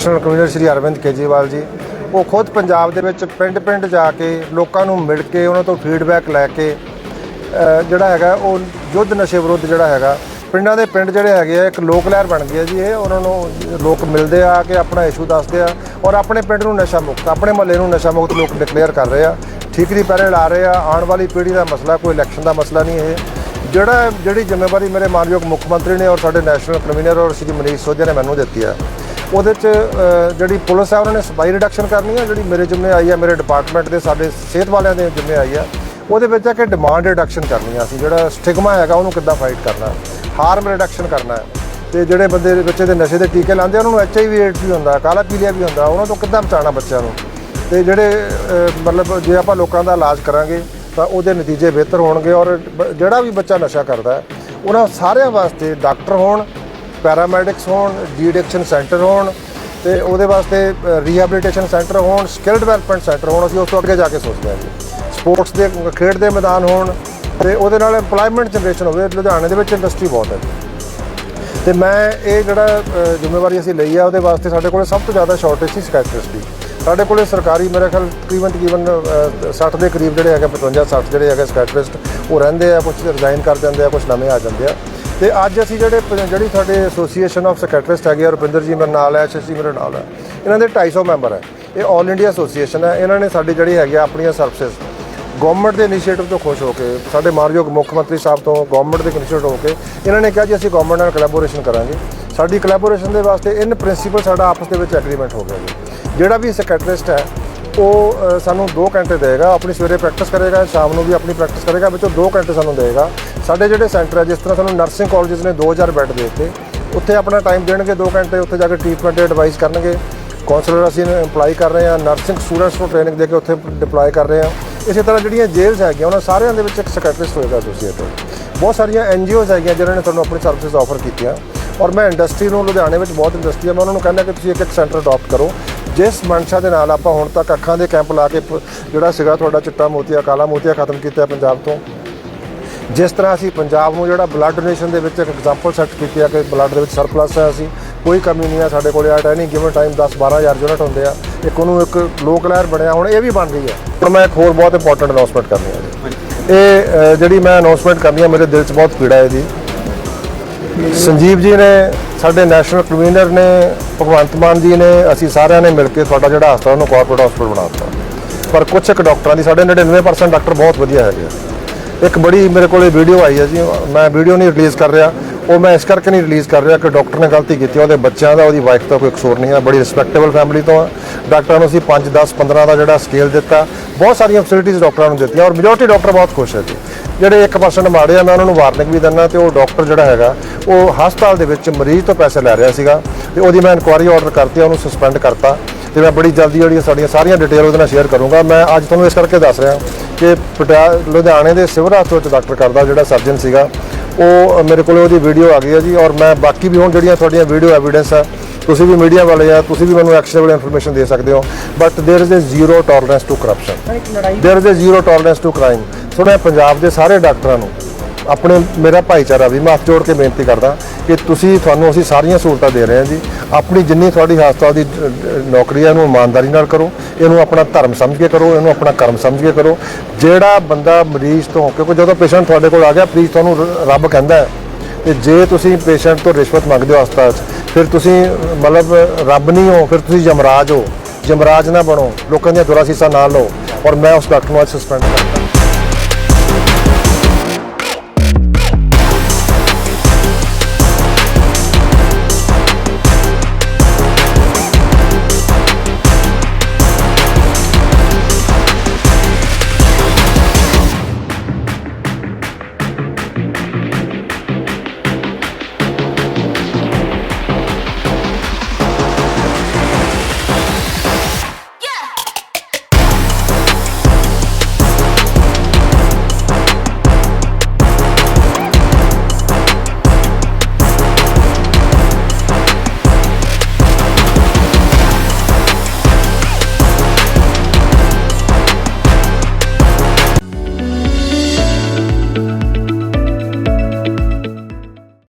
National convener Shri Arvind Kejriwal ji, ਉਹ ਖੁਦ ਪੰਜਾਬ ਦੇ ਵਿੱਚ ਪਿੰਡ-ਪਿੰਡ ਜਾ ਕੇ ਲੋਕਾਂ ਨੂੰ ਮਿਲ ਕੇ, ਉਹਨਾਂ ਤੋਂ ਫੀਡਬੈਕ ਲੈ ਕੇ ਜਿਹੜਾ ਹੈਗਾ, ਉਹ ਯੁੱਧ ਨਸ਼ੇ ਵਿਰੁੱਧ ਜਿਹੜਾ ਹੈਗਾ, ਪਿੰਡਾਂ ਦੇ ਪਿੰਡ ਜਿਹੜੇ ਹੈਗੇ ਆ, ਇੱਕ ਲੋਕ ਲਹਿਰ ਬਣ ਗਈ ਹੈ ਜੀ ਇਹ, ਉਹਨਾਂ ਨੂੰ ਲੋਕ ਮਿਲਦੇ ਆ ਕਿ ਆਪਣਾ ਇਸ਼ੂ ਦੱਸਦੇ ਆ, ਔਰ ਆਪਣੇ ਪਿੰਡ ਨੂੰ ਨਸ਼ਾ ਮੁਕਤ, ਆਪਣੇ ਮਹੱਲੇ ਨੂੰ ਨਸ਼ਾ ਮੁਕਤ ਲੋਕ ਡਿਕਲੇਅਰ ਕਰ ਰਹੇ ਆ ਠੀਕਰੀ ਪਹਿਰੇ ਲਾ ਰਹੇ ਆ, ਆਉਣ ਵਾਲੀ ਪੀੜ੍ਹੀ ਦਾ ਮਸਲਾ, ਕੋਈ ਇਲੈਕਸ਼ਨ ਦਾ ਮਸਲਾ ਨਹੀਂ ਇਹ। ਜਿਹੜਾ, ਜਿਹੜੀ ਜ਼ਿੰਮੇਵਾਰੀ ਮੇਰੇ ਮਾਨਯੋਗ ਮੁੱਖ ਮੰਤਰੀ ਨੇ ਔਰ ਸਾਡੇ ਨੈਸ਼ਨਲ ਕਨਵੀਨਰ ਔਰ ਸ਼੍ਰੀ ਮਨੀਸ਼ ਸੋਝਾ ਨੇ ਮੈਨੂੰ ਦਿੱਤੀ ਆ ਉਹਦੇ ਚ ਜਿਹੜੀ ਪੁਲਿਸ ਹੈ ਉਹਨਾਂ ਨੇ ਸਪਾਈ ਰਿਡਕਸ਼ਨ ਕਰਨੀ ਹੈ ਜਿਹੜੀ ਮੇਰੇ ਜ਼ਿੰਮੇ ਆਈ ਹੈ ਮੇਰੇ ਡਿਪਾਰਟਮੈਂਟ ਦੇ ਸਾਡੇ ਸਿਹਤ ਵਾਲਿਆਂ ਦੇ ਜ਼ਿੰਮੇ ਆਈ ਹੈ ਉਹਦੇ ਵਿੱਚ ਹੈ ਕਿ ਡਿਮਾਂਡ ਰਿਡਕਸ਼ਨ ਕਰਨੀ ਹੈ ਅਸੀਂ ਜਿਹੜਾ ਸਟਿਗਮਾ ਹੈਗਾ ਉਹਨੂੰ ਕਿੱਦਾਂ ਫਾਈਟ ਕਰਨਾ ਹਾਰਮ ਰਿਡਕਸ਼ਨ ਕਰਨਾ ਹੈ। ਤੇ ਜਿਹੜੇ ਬੰਦੇ ਬੱਚੇ ਦੇ ਨਸ਼ੇ ਦੇ ਟੀਕੇ ਲਾਉਂਦੇ ਆ, ਉਹਨਾਂ ਨੂੰ ਐਚਆਈਵੀ ਏਡਸ ਵੀ ਹੁੰਦਾ ਕਾਲਾ ਪੀਲੀਆ ਵੀ ਹੁੰਦਾ ਉਹਨਾਂ ਤੋਂ ਕਿੱਦਾਂ ਬਚਾਉਣਾ ਬੱਚਿਆਂ ਨੂੰ? ਤੇ ਜਿਹੜੇ ਮਤਲਬ ਜੇ ਆਪਾਂ ਲੋਕਾਂ ਦਾ ਇਲਾਜ ਕਰਾਂਗੇ ਤਾਂ ਉਹਦੇ ਨਤੀਜੇ ਬਿਹਤਰ ਹੋਣਗੇ ਔਰ ਜਿਹੜਾ ਵੀ ਬੱਚਾ ਨਸ਼ਾ ਕਰਦਾ ਹੈ ਉਹਨਾਂ ਸਾਰਿਆਂ ਵਾਸਤੇ ਡਾਕਟਰ ਹੋਣ ਪੈਰਾਮੈਡਿਕਸ ਹੋਣ ਡੀਡਿਕਸ਼ਨ ਸੈਂਟਰ ਹੋਣ ਤੇ ਉਹਦੇ ਵਾਸਤੇ ਰੀਹੈਬਿਲਿਟੇਸ਼ਨ ਸੈਂਟਰ ਹੋਣ ਸਕਿੱਲ ਡਿਵੈਲਪਮੈਂਟ ਸੈਂਟਰ ਹੋਣ ਅਸੀਂ ਉਸ ਤੋਂ ਅੱਗੇ ਜਾ ਕੇ ਸੋਚਦੇ ਹਾਂ ਜੀ। ਸਪੋਰਟਸ ਦੇ ਖੇਡ ਦੇ ਮੈਦਾਨ ਹੋਣ ਤੇ ਉਹਦੇ ਨਾਲ EMPLOYMENT ਜਨਰੇਸ਼ਨ ਹੋਵੇ ਲੁਧਿਆਣੇ ਦੇ ਵਿੱਚ ਇੰਡਸਟਰੀ ਬਹੁਤ ਹੈ ਤੇ ਮੈਂ ਇਹ ਜਿਹੜਾ ਜ਼ਿੰਮੇਵਾਰੀ ਅਸੀਂ ਲਈ ਆ ਉਹਦੇ ਵਾਸਤੇ ਸਾਡੇ ਕੋਲ ਸਭ ਤੋਂ ਜ਼ਿਆਦਾ ਸ਼ਾਰਟੇਜ ਸੀ ਸਕਾਇਟਰਿਸਟ ਦੀ। ਸਾਡੇ ਕੋਲੇ ਸਰਕਾਰੀ ਮੇਰੇ ਖਿਆਲ ਤਕਰੀਬਨ ਤਕਰੀਬਨ ਅ, 60 ਦੇ ਕਰੀਬ ਜਿਹੜੇ ਹੈਗੇ 55 60 ਜਿਹੜੇ ਹੈਗੇ ਸਕੈਟਰਿਸਟ ਉਹ ਰਹਿੰਦੇ ਆ ਕੁਝ ਰਿਜ਼ਾਈਨ ਕਰ ਜਾਂਦੇ ਆ ਕੁਝ ਨਵੇਂ ਆ ਜਾਂਦੇ ਆ। ਤੇ ਅੱਜ ਅਸੀਂ ਜਿਹੜੇ ਪ- ਜਿਹੜੀ ਸਾਡੇ ਐਸੋਸੀਏਸ਼ਨ ਆਫ ਸਕਾਇਟਰਿਸਟ ਹੈਗੇ ਆ ਰੁਪਿੰਦਰ ਜੀ ਮੇਰੇ ਨਾਲ ਹੈ ਐਸਐਸਸੀ ਮੇਰੇ ਨਾਲ ਹੈ। ਇਹਨਾਂ ਦੇ 250 ਮੈਂਬਰ ਹੈ। ਇਹ 올 ਇੰਡੀਆ ਐਸੋਸੀਏਸ਼ਨ ਹੈ। ਇਹਨਾਂ ਨੇ ਸਾਡੀ ਜਿਹੜੀ ਹੈਗੀ ਆ ਆਪਣੀਆਂ ਸਰਵਿਸਿਜ਼ ਗਵਰਨਮੈਂਟ ਦੇ ਇਨੀਸ਼ੀਏਟਿਵ ਤੋਂ ਖੁਸ਼ ਹੋ ਕੇ ਸਾਡੇ ਮਾਨਯੋਗ ਮੁੱਖ ਮੰਤਰੀ ਸਾਹਿਬ ਤੋਂ ਗਵਰਨਮੈਂਟ ਦੇ ਇਨੀਸ਼ੀਏਟਿਵ ਹੋ ਕੇ ਇਹਨਾਂ ਨੇ ਕਿਹਾ ਜੀ ਅਸੀਂ ਗਵਰਨਮੈਂਟ ਨਾਲ ਕੋਲੈਬੋਰੇਸ਼ਨ ਕਰਾਂਗੇ। ਸਾਡੀ ਕੋਲੈਬੋਰੇਸ਼ਨ ਦੇ ਵਾਸਤੇ ਇਨ ਪ੍ਰਿੰਸੀਪਲ ਸਾਡਾ ਆਪਸ ਦੇ ਵਿੱਚ ਐਗਰੀਮੈਂਟ ਹੋ ਗਿਆ ਜੀ। ਜਿਹੜਾ ਵੀ ਸੈਕਟਰਿਸਟ ਹੈ ਉਹ ਅ, ਸਾਨੂੰ 2 ਘੰਟੇ ਦੇਗਾ ਆਪਣੀ ਸਵੇਰੇ ਪ੍ਰੈਕਟਿਸ ਕਰੇਗਾ ਸ਼ਾਮ ਨੂੰ ਵੀ ਆਪਣੀ ਪ੍ਰੈਕਟਿਸ ਕਰੇਗਾ ਵਿੱਚੋਂ 2 ਘੰਟੇ ਸਾਨੂੰ ਦੇਗਾ। ਸਾਡੇ ਜਿਹੜੇ ਸੈਂਟਰ ਹੈ ਜਿਸ ਤਰ੍ਹਾਂ ਸਾਨੂੰ ਨਰਸਿੰਗ ਕਾਲਜਸ ਨੇ 2000 ਬੈੱਡ ਦੇ ਦਿੱਤੇ, ਉੱਥੇ ਆਪਣਾ ਟਾਈਮ ਦੇਣਗੇ 2 ਘੰਟੇ, ਉੱਥੇ ਜਾ ਕੇ ਟ੍ਰੀਟਮੈਂਟ ਐਡਵਾਈਸ ਕਰਨਗੇ। ਕਾਉਂਸਲਰ ਅਸੀਂ ਇੰਪਲਾਈ ਕਰ ਰਹੇ ਹਾਂ ਨਰਸਿੰਗ ਸਟੂਡੈਂਟਸ ਨੂੰ ਟ੍ਰੇਨਿੰਗ ਦੇ ਕੇ ਉੱਥੇ ਡਿਪਲੋਏ ਕਰ ਰਹੇ ਹਾਂ। ਇਸੇ ਤਰ੍ਹਾਂ ਜਿਹੜੀਆਂ ਜੇਲ੍ਸ ਹੈਗੀਆਂ, ਉਹਨਾਂ ਸਾਰਿਆਂ ਦੇ ਵਿੱਚ ਇੱਕ ਸੈਕਟਰਿਸਟ ਹੋਏਗਾ ਐਸੋਸੀਏਟਡ ਬਹੁਤ ਸਾਰੀਆਂ ਐਨਜੀਓਜ਼ ਹੈਗੀਆਂ ਜਿਨ੍ਹਾਂ ਨੇ ਤੁਹਾਨੂੰ ਆਪਣੀ ਸਰਵਿਸਿਜ਼ ਆਫਰ ਕੀਤੀਆਂ। ਔਰ ਮੈਂ ਇੰਡਸਟਰੀ ਨੂੰ, ਲੁਧਿਆਣੇ ਵਿੱਚ ਬਹੁਤ ਇੰਡਸਟਰੀ ਹੈ ਮੈਂ ਉਹਨਾਂ ਨੂੰ ਕਹਿੰਦਾ ਕਿ ਤੁਸੀਂ ਇੱਕ ਇੱਕ ਸੈਂਟਰ ਅਡਾਪਟ ਕਰੋ। ਜਿਸ ਮਨਸ਼ਾ ਦੇ ਨਾਲ ਆਪਾਂ ਹੁਣ ਤੱਕ ਅੱਖਾਂ ਦੇ ਕੈਂਪ ਲਾ ਕੇ ਜਿਹੜਾ ਸੀਗਾ ਤੁਹਾਡਾ ਚਿੱਟਾ ਮੋਤੀਆ, ਕਾਲਾ ਮੋਤੀਆ ਖਤਮ ਕੀਤਾ ਪੰਜਾਬ ਤੋਂ ਜਿਸ ਤਰ੍ਹਾਂ ਅਸੀਂ ਪੰਜਾਬ ਨੂੰ ਜਿਹੜਾ ਬਲੱਡ ਡੋਨੇਸ਼ਨ ਦੇ ਵਿੱਚ ਇੱਕ ਐਗਜ਼ਾਮਪਲ ਸੈੱਟ ਕੀਤੀ ਹੈ ਕਿ ਬਲੱਡ ਦੇ ਵਿੱਚ ਸਰਪਲਸ ਹੈ ਅਸੀਂ, ਕੋਈ ਕਮੀ ਨਹੀਂ ਆ ਸਾਡੇ ਕੋਲ at any given time 10 12000 unit ਹੁੰਦੇ ਆ। ਇੱਕ ਉਹਨੂੰ ਇੱਕ ਲੋਕ ਲਹਿਰ ਬਣਿਆ, ਹੁਣ ਇਹ ਵੀ ਬਣ ਰਹੀ ਹੈ। ਪਰ ਮੈਂ ਇੱਕ ਹੋਰ ਬਹੁਤ ਇੰਪੋਰਟੈਂਟ ਅਨਾਉਂਸਮੈਂਟ ਕਰਨੀ ਹੈ ਜੀ। ਇਹ ਜਿਹੜੀ ਮੈਂ ਅਨਾਉਂਸਮੈਂਟ ਕਰਨੀ ਹੈ ਮੇਰੇ ਦਿਲ 'ਚ ਬਹੁਤ ਪੀੜਾ ਹੈ ਇਹਦੀ। ਸੰਜੀਵ ਜੀ ਨੇ, ਸਾਡੇ ਨੈਸ਼ਨਲ ਕਨਵੀਨਰ ਨੇ, ਭਗਵੰਤ ਮਾਨ ਜੀ ਨੇ, ਅਸੀਂ ਸਾਰਿਆਂ ਨੇ ਮਿਲ ਕੇ ਤੁਹਾਡਾ ਜਿਹੜਾ ਹਸਪਤਾਲ ਨੂੰ ਕਾਰਪੋਰੇਟ ਹਸਪਤਾਲ ਬਣਾ ਦਿੱਤਾ। ਪਰ ਕੁਝ ਇੱਕ ਡਾਕਟਰਾਂ ਦੀ, ਸਾਡੇ 99% ਡਾਕਟਰ ਬਹੁਤ ਵਧੀਆ ਹੈਗੇ ਆ। ਇੱਕ ਬੜੀ ਮੇਰੇ ਕੋਲੇ ਵੀਡੀਓ ਆਈ ਹੈ ਜੀ, ਮੈਂ ਵੀਡੀਓ ਨਹੀਂ ਰਿਲੀਜ਼ ਕਰ ਰਿਹਾ। ਉਹ ਮੈਂ ਇਸ ਕਰਕੇ ਨਹੀਂ ਰਿਲੀਜ਼ ਕਰ ਰਿਹਾ ਕਿ ਡਾਕਟਰ ਨੇ ਗਲਤੀ ਕੀਤੀ ਉਹਦੇ ਬੱਚਿਆਂ ਦਾ, ਉਹਦੀ ਵਾਈਫ ਦਾ ਕੋਈ ਕਸੂਰ ਨਹੀਂ ਹੈ, ਬੜੀ ਰਿਸਪੈਕਟੇਬਲ ਫੈਮਿਲੀ ਤੋਂ ਆ ਡਾਕਟਰਾਂ ਨੂੰ ਅਸੀਂ 5 10 15 ਦਾ ਜਿਹੜਾ ਸਕੇਲ ਦਿੱਤਾ, ਬਹੁਤ ਸਾਰੀਆਂ ਫੈਸਿਲਿਟੀਆਂ ਡਾਕਟਰਾਂ ਨੂੰ ਦਿੱਤੀਆਂ ਔਰ ਮੈਜੋਰਟੀ ਡਾਕਟਰ ਬਹੁਤ ਖੁਸ਼ ਹੈ ਜੀ। ਜਿਹੜੇ 1% ਮਾੜੇ ਆ, ਮੈਂ ਉਹਨਾਂ ਨੂੰ ਵਾਰਨਿੰਗ ਵੀ ਦਿੰਦਾ ਤੇ ਉਹ ਡਾਕਟਰ ਜਿਹੜਾ ਹੈਗਾ, ਉਹ ਹਸਪਤਾਲ ਦੇ ਵਿੱਚ ਮਰੀਜ਼ ਤੋਂ ਪੈਸੇ ਲੈ ਰਿਹਾ ਸੀਗਾ ਤੇ ਉਹਦੀ ਮੈਂ ਇਨਕੁਆਇਰੀ ਆਰਡਰ ਕਰਤੀ, ਉਹਨੂੰ ਸਸਪੈਂਡ ਕਰਤਾ। ਤੇ ਮੈਂ ਬੜੀ ਜਲਦੀ ਜਿਹੜੀਆਂ ਸਾਡੀਆਂ ਸਾਰੀਆਂ ਡਿਟੇਲ ਉਹਦੇ ਨਾਲ ਸ਼ੇਅਰ ਕਰੂੰਗਾ ਮੈਂ ਅੱਜ ਤੁਹਾਨੂੰ ਇਸ ਕਰਕੇ ਦੱਸ ਰਿਹਾ ਕਿ ਪਟਿਆ ਲੁਧਿਆਣੇ ਦੇ ਸਿਵਲ ਹਸਪਤਾਲ ਵਿੱਚ ਡਾਕਟਰ ਕਰਦਾ ਜਿਹੜਾ ਸਰਜਨ ਸੀਗਾ ਉਹ ਮੇਰੇ ਕੋਲ ਉਹਦੀ ਵੀਡੀਓ ਆ ਗਈ ਹੈ ਜੀ ਔਰ ਮੈਂ ਬਾਕੀ ਵੀ ਹੁਣ ਜਿਹੜੀਆਂ ਤੁਹਾਡੀਆਂ ਵੀਡੀਓ ਐਵੀਡੈਂਸ ਆ ਤੁਸੀਂ ਵੀ ਮੀਡੀਆ ਵਾਲੇ ਆ ਤੁਸੀਂ ਵੀ ਮੈਨੂੰ ਐਕਸ਼ਨੇਬਲ ਇਨਫੋਰਮੇਸ਼ਨ ਦੇ ਸਕਦੇ ਹੋ but there is a zero tolerance to corruption there is a zero tolerance to crime so ਮੈਂ ਪੰਜਾਬ ਦੇ ਸਾਰੇ ਡਾਕਟਰਾਂ ਨੂੰ ਆਪਣੇ ਮੇਰਾ ਭਾਈਚਾਰਾ ਵੀ ਮੈਂ ਹੱਥ ਜੋੜ ਕੇ ਬੇਨਤੀ ਕਰਦਾ ਕਿ ਤੁਸੀਂ ਤੁਹਾਨੂੰ ਅਸੀਂ ਸਾਰੀਆਂ ਸਹੂਲਤਾਂ ਦੇ ਰਹੇ ਹਾਂ ਜੀ। ਆਪਣੀ ਜਿੰਨੀ ਤੁਹਾਡੀ ਹਸਪਤਾਲ ਦੀ ਨੌਕਰੀ ਹੈ, ਇਹਨੂੰ ਇਮਾਨਦਾਰੀ ਨਾਲ ਕਰੋ। ਇਹਨੂੰ ਆਪਣਾ ਧਰਮ ਸਮਝ ਕੇ ਕਰੋ, ਇਹਨੂੰ ਆਪਣਾ ਕਰਮ ਸਮਝ ਕੇ ਕਰੋ। ਜਿਹੜਾ ਬੰਦਾ ਮਰੀਜ਼ ਤੋਂ, ਕਿਉਂਕਿ ਜਦੋਂ ਪੇਸ਼ੈਂਟ ਤੁਹਾਡੇ ਕੋਲ ਆ ਗਿਆ ਪਲੀਜ਼ ਤੁਹਾਨੂੰ ਰ- ਰੱਬ ਕਹਿੰਦਾ ਹੈ। ਤੇ ਜੇ ਤੁਸੀਂ ਪੇਸ਼ੈਂਟ ਤੋਂ ਰਿਸ਼ਵਤ ਮੰਗਦੇ ਹੋ ਹਸਪਤਾਲ 'ਚ, ਫਿਰ ਤੁਸੀਂ, ਮਤਲਬ, ਰੱਬ ਨਹੀਂ ਹੋ, ਫਿਰ ਤੁਸੀਂ ਜਮਰਾਜ ਹੋ। ਜਮਰਾਜ ਨਾ ਬਣੋ। ਲੋਕਾਂ ਦੀਆਂ ਦੁਰਾਸੀਸਾਂ ਨਾ ਲਓ। ਔਰ ਮੈਂ ਉਸ ਡਾਕਟਰ ਨੂੰ ਅੱਜ ਸਸਪੈਂਡ ਕਰਦਾ।